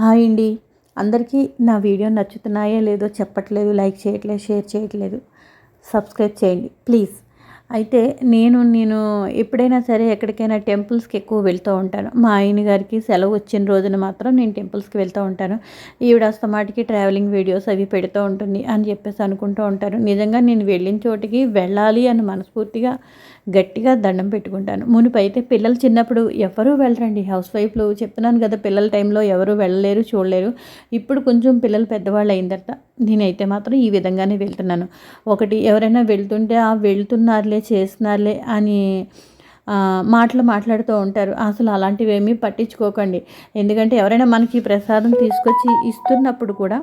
Hi అండి. అందరికీ నా వీడియో నచ్చుతున్నాయో లేదో చెప్పట్లేదు లైక్ చేయట్లేదు షేర్ చేయట్లేదు సబ్స్క్రైబ్ చేయండి ప్లీజ్. అయితే నేను నేను ఎప్పుడైనా సరే ఎక్కడికైనా టెంపుల్స్కి ఎక్కువ వెళ్తూ ఉంటాను. మా ఆయన గారికి సెలవు వచ్చిన రోజున మాత్రం నేను టెంపుల్స్కి వెళ్తూ ఉంటాను. ఈవిడ వస్తమాటికి ట్రావెలింగ్ వీడియోస్ అవి పెడుతూ ఉంటుంది అని చెప్పేసి అనుకుంటూ ఉంటారు. నిజంగా నేను వెళ్ళిన చోటికి వెళ్ళాలి అని మనస్ఫూర్తిగా గట్టిగా దండం పెట్టుకుంటాను. మునిపైతే పిల్లలు చిన్నప్పుడు ఎవరూ వెళ్ళరండి. హౌస్ వైఫ్లు చెప్తున్నాను కదా పిల్లల టైంలో ఎవరూ వెళ్ళలేరు చూడలేరు. ఇప్పుడు కొంచెం పిల్లలు పెద్దవాళ్ళు అయిన తర్వాత నేనైతే మాత్రం ఈ విధంగానే వెళ్తున్నాను. ఒకటి ఎవరైనా వెళ్తుంటే ఆ వెళ్తున్నారులే చేస్తున్నారులే అని మాటలు మాట్లాడుతూ ఉంటారు. అసలు అలాంటివి ఏమీ పట్టించుకోకండి. ఎందుకంటే ఎవరైనా మనకి ప్రసాదం తీసుకొచ్చి ఇస్తున్నప్పుడు కూడా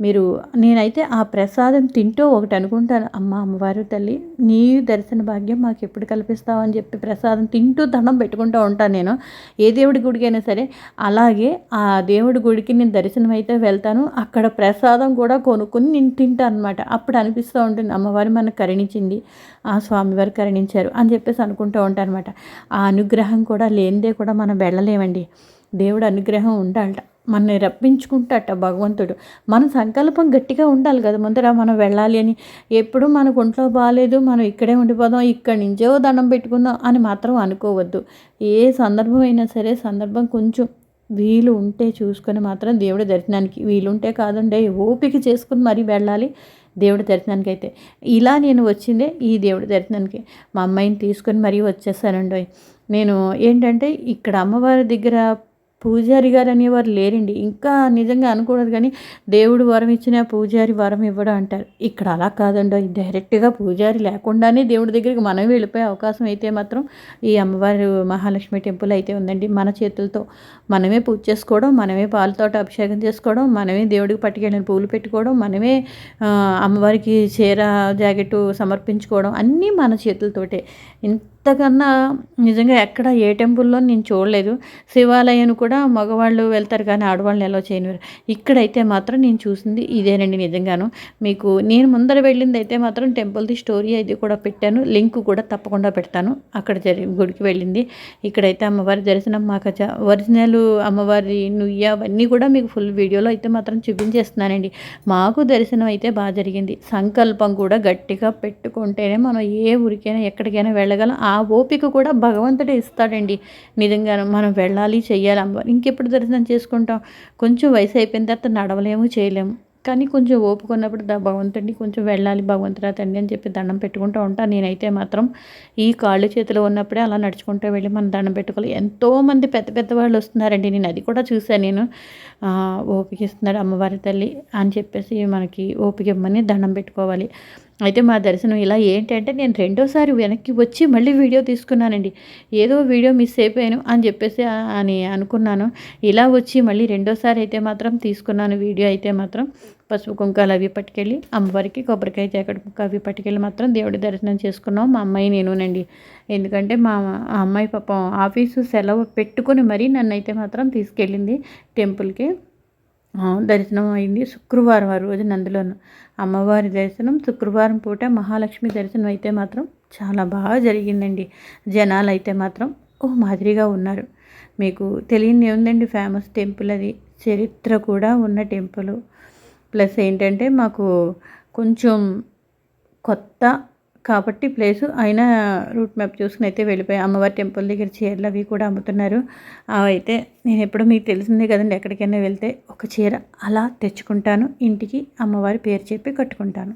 మీరు నేనైతే ఆ ప్రసాదం తింటూ ఒకటి అనుకుంటాను. అమ్మ అమ్మవారు తల్లి నీ దర్శన భాగ్యం మాకు ఎప్పుడు కల్పిస్తావు అని చెప్పి ప్రసాదం తింటూ దండం పెట్టుకుంటూ ఉంటాను నేను. ఏ దేవుడి గుడికైనా సరే. అలాగే ఆ దేవుడి గుడికి నేను దర్శనం అయితే వెళ్తాను. అక్కడ ప్రసాదం కూడా కొనుక్కొని నేను తింటాను అనమాట అప్పుడు అనిపిస్తూ ఉంటుంది అమ్మవారు మనకు కరుణించింది. ఆ స్వామివారు కరుణించారు అని చెప్పేసి అనుకుంటూ ఉంటాను అనమాట ఆ అనుగ్రహం కూడా లేనిదే కూడా మనం వెళ్ళలేమండి. దేవుడు అనుగ్రహం ఉండాలట. మనని రప్పించుకుంటాట భగవంతుడు. మన సంకల్పం గట్టిగా ఉండాలి కదా ముందర మనం వెళ్ళాలి అని. ఎప్పుడు మనకు ఒంట్లో బాగాలేదు మనం ఇక్కడే ఉండిపోదాం ఇక్కడి నుంచో దండం పెట్టుకుందాం అని మాత్రం అనుకోవద్దు. ఏ సందర్భం అయినా సరే సందర్భం కొంచెం వీలు ఉంటే చూసుకొని మాత్రం దేవుడి దర్శనానికి వీలుంటే కాదండి ఓపిక చేసుకుని మరీ వెళ్ళాలి దేవుడి దర్శనానికి అయితే ఇలా నేను వచ్చిందే ఈ దేవుడి దర్శనానికి. మా అమ్మాయిని తీసుకొని మరీ వచ్చేసానండి నేను ఏంటంటే ఇక్కడ అమ్మవారి దగ్గర పూజారి గారు అనేవారు లేరండి. ఇంకా నిజంగా అనకూడదు కానీ దేవుడు వరం ఇచ్చిన పూజారి వరం ఇవ్వడం అంటారు. ఇక్కడ అలా కాదండి. డైరెక్ట్గా పూజారి లేకుండానే దేవుడి దగ్గరికి మనం వెళ్ళిపోయే అవకాశం అయితే మాత్రం ఈ అమ్మవారి మహాలక్ష్మి టెంపుల్ అయితే ఉందండి. మన చేతులతో మనమే పూజ చేసుకోవడం మనమే పాలతోట అభిషేకం చేసుకోవడం మనమే దేవుడికి పట్టుకెళ్ళిన పూలు పెట్టుకోవడం మనమే అమ్మవారికి చీర జాకెట్ సమర్పించుకోవడం అన్నీ మన చేతులతోటే. అంతకన్నా నిజంగా ఎక్కడ ఏ టెంపుల్లో నేను చూడలేదు. శివాలయం కూడా మగవాళ్ళు వెళ్తారు కానీ ఆడవాళ్ళని ఎలా చేయనివారు ఇక్కడైతే మాత్రం నేను చూసింది ఇదేనండి నిజంగాను. మీకు నేను ముందర వెళ్ళింది అయితే మాత్రం టెంపుల్ది స్టోరీ అయితే కూడా పెట్టాను. లింక్ కూడా తప్పకుండా పెడతాను. అక్కడ జరి గుడికి వెళ్ళింది. ఇక్కడైతే అమ్మవారి దర్శనం మాకు ఒరిజినల్ అమ్మవారి నుయ్య అవన్నీ కూడా మీకు ఫుల్ వీడియోలో అయితే మాత్రం చూపించేస్తున్నానండి. మాకు దర్శనం అయితే బాగా జరిగింది. సంకల్పం కూడా గట్టిగా పెట్టుకుంటేనే మనం ఏ ఊరికైనా ఎక్కడికైనా వెళ్ళగలం. ఆ ఆ ఓపిక కూడా భగవంతుడే ఇస్తాడండి. నిజంగా మనం వెళ్ళాలి చెయ్యాలి అమ్మవారు ఇంకెప్పుడు దర్శనం చేసుకుంటాం. కొంచెం వయసు అయిపోయిన తర్వాత నడవలేము చేయలేము. కానీ కొంచెం ఓపుకున్నప్పుడు దా భగవంతుడిని కొంచెం వెళ్ళాలి భగవంతురా తండ్రి అని చెప్పి దండం పెట్టుకుంటూ ఉంటాను నేనైతే మాత్రం ఈ కాళ్ళు చేతిలో ఉన్నప్పుడే అలా నడుచుకుంటూ వెళ్ళి మనం దండం పెట్టుకోవాలి. ఎంతోమంది పెద్ద పెద్ద వాళ్ళు వస్తున్నారండి. నేను అది కూడా చూశాను. నేను ఓపిక ఇస్తున్నాడు అమ్మవారి తల్లి అని చెప్పేసి మనకి ఓపిక ఇవ్వమని దండం పెట్టుకోవాలి. అయితే మా దర్శనం ఇలా ఏంటంటే నేను రెండోసారి వెనక్కి వచ్చి మళ్ళీ వీడియో తీసుకున్నానండి. ఏదో వీడియో మిస్ అయిపోయాను అని చెప్పేసి అని అనుకున్నాను. ఇలా వచ్చి మళ్ళీ రెండోసారి అయితే మాత్రం తీసుకున్నాను వీడియో అయితే మాత్రం. పసుపు కుంకాలు అవి పట్టుకెళ్ళి అమ్మవారికి కొబ్బరికాయ జాకెట్ ముక్క అవి పట్టుకెళ్ళి మాత్రం దేవుడి దర్శనం చేసుకున్నాం. మా అమ్మాయి నేనునండి. ఎందుకంటే మా అమ్మాయి పాపం ఆఫీసు సెలవు పెట్టుకుని మరీ నన్ను అయితే మాత్రం తీసుకెళ్ళింది టెంపుల్కి. దర్శనం అయింది. శుక్రవారం ఆ రోజు నందులోను అమ్మవారి దర్శనం. శుక్రవారం పూట మహాలక్ష్మి దర్శనం అయితే మాత్రం చాలా బాగా జరిగిందండి. జనాలు అయితే మాత్రం ఓ మాదిరిగా ఉన్నారు. మీకు తెలియని ఏముందండి ఫేమస్ టెంపుల్ అది. చరిత్ర కూడా ఉన్న టెంపుల్. ప్లస్ ఏంటంటే మాకు కొంచెం కొత్త కాబట్టి ప్లేసు అయినా రూట్ మ్యాప్ చూసుకుని అయితే వెళ్ళిపోయి. అమ్మవారి టెంపుల్ దగ్గర చీరలు అవి కూడా అమ్ముతున్నారు. అయితే నేను ఎప్పుడు మీకు తెలిసిందే కదండి ఎక్కడికైనా వెళ్తే ఒక చీర అలా తెచ్చుకుంటాను. ఇంటికి అమ్మవారి పేరు చెప్పి కట్టుకుంటాను.